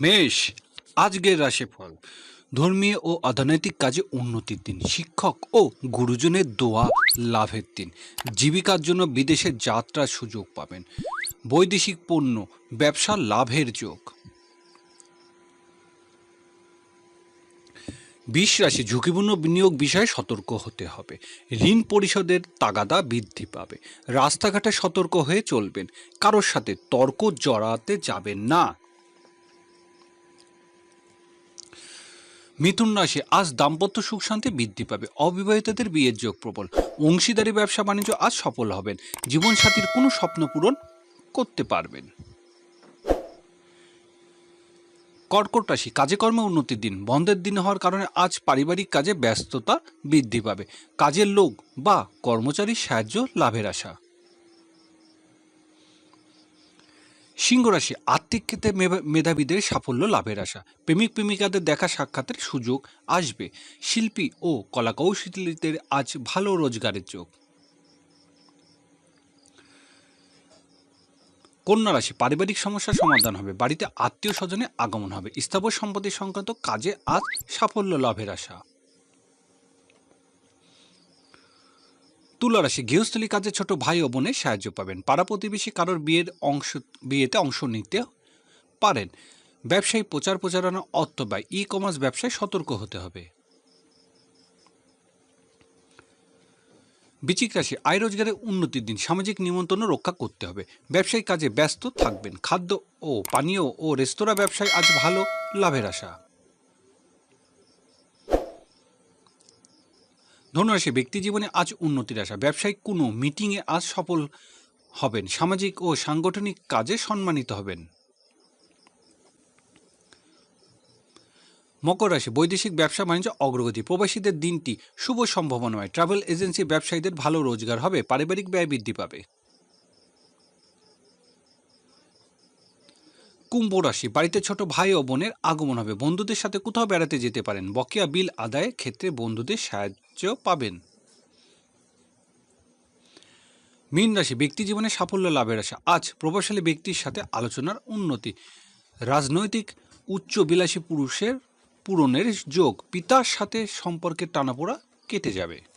মেষ, আজকের রাশিফল। ধর্মীয় ও অর্থনৈতিক কাজে উন্নতির দিন, শিক্ষক ও গুরুজনের দোয়া, লাভের দিন। জীবিকার জন্য বিদেশে যাত্রার সুযোগ পাবেন। বৈদেশিক পণ্য, ব্যবসা লাভের যোগ। বিশ রাশি, ঝুঁকিপূর্ণ বিনিয়োগ বিষয়ে সতর্ক হতে হবে। ঋণ পরিশোধের তাগাদা বৃদ্ধি পাবে। রাস্তাঘাটে সতর্ক হয়ে চলবেন। কারোর সাথে তর্ক জড়াতে যাবেন না। মিথুন রাশি আজ দাম্পত্য সুখ শান্তি বৃদ্ধি পাবে। অবিবাহিতদের বিয়ের যোগ প্রবল। অংশীদারি ব্যবসা বাণিজ্য আজ সফল হবেন। জীবনসাথীর কোনো স্বপ্ন পূরণ করতে পারবেন। কর্কট রাশি, কাজে কর্মে উন্নতির দিন। বন্ধের দিন হওয়ার কারণে আজ পারিবারিক কাজে ব্যস্ততা বৃদ্ধি পাবে। কাজের লোক বা কর্মচারীর সাহায্য লাভের আশা। সিংহ রাশি আর্থিক ক্ষেত্রে মেধাবীদের সাফল্য লাভের আশা। প্রেমিক প্রেমিকাদের দেখা সাক্ষাতের সুযোগ আসবে। শিল্পী ও কলাকৌশলীদের আজ ভালো রোজগারের যোগ। কন্যা রাশি পারিবারিক সমস্যার সমাধান হবে। বাড়িতে আত্মীয় স্বজনের আগমন হবে। স্থাবর সম্পত্তি সংক্রান্ত কাজে আজ সাফল্য লাভের আশা। তুলা রাশি গৃহস্থলী কাজে ছোট ভাই ও বোনের সাহায্য পাবেন। পাড়া প্রতিবেশী কারোর বিয়ের অংশ, বিয়েতে অংশ নিতে পারেন। ব্যবসায়ী প্রচার প্রচারণা অর্থ ব্যয় ই কমার্স ব্যবসায় সতর্ক হতে হবে। বিচিক রাশি, আয় রোজগারের উন্নতির দিন, সামাজিক নিমন্ত্রণ রক্ষা করতে হবে। ব্যবসায়িক কাজে ব্যস্ত থাকবেন। খাদ্য ও পানীয় ও রেস্তোরাঁ ব্যবসায় আজ ভালো লাভের আশা। ধনুরাশি ব্যক্তি জীবনে আজ উন্নতির আশা। ব্যবসায়িক কোনো মিটিংয়ে আজ সফল হবেন। সামাজিক ও সাংগঠনিক কাজে সম্মানিত হবেন। মকর রাশি, বৈদেশিক ব্যবসা, বাণিজ্য, অগ্রগতি। প্রবাসীদের দিনটি শুভ সম্ভাবনায়। ট্রাভেল এজেন্সি ব্যবসায়ীদের ভালো রোজগার হবে। পারিবারিক ব্যয় বৃদ্ধি পাবে। কুম্ভ রাশি, বাড়িতে ছোট ভাই ও বোনের আগমন হবে। বন্ধুদের সাথে কোথাও বেড়াতে যেতে পারেন। বকেয়া বিল আদায়ের ক্ষেত্রে বন্ধুদের সাহায্য পাবেন। মীন রাশি, ব্যক্তি জীবনে সাফল্য লাভের আশা। আজ প্রভাবশালী ব্যক্তির সাথে আলোচনার উন্নতি। রাজনৈতিক উচ্চ বিলাসী পুরুষের পূরণের যোগ। পিতার সাথে সম্পর্কের টানাপোড়া কেটে যাবে।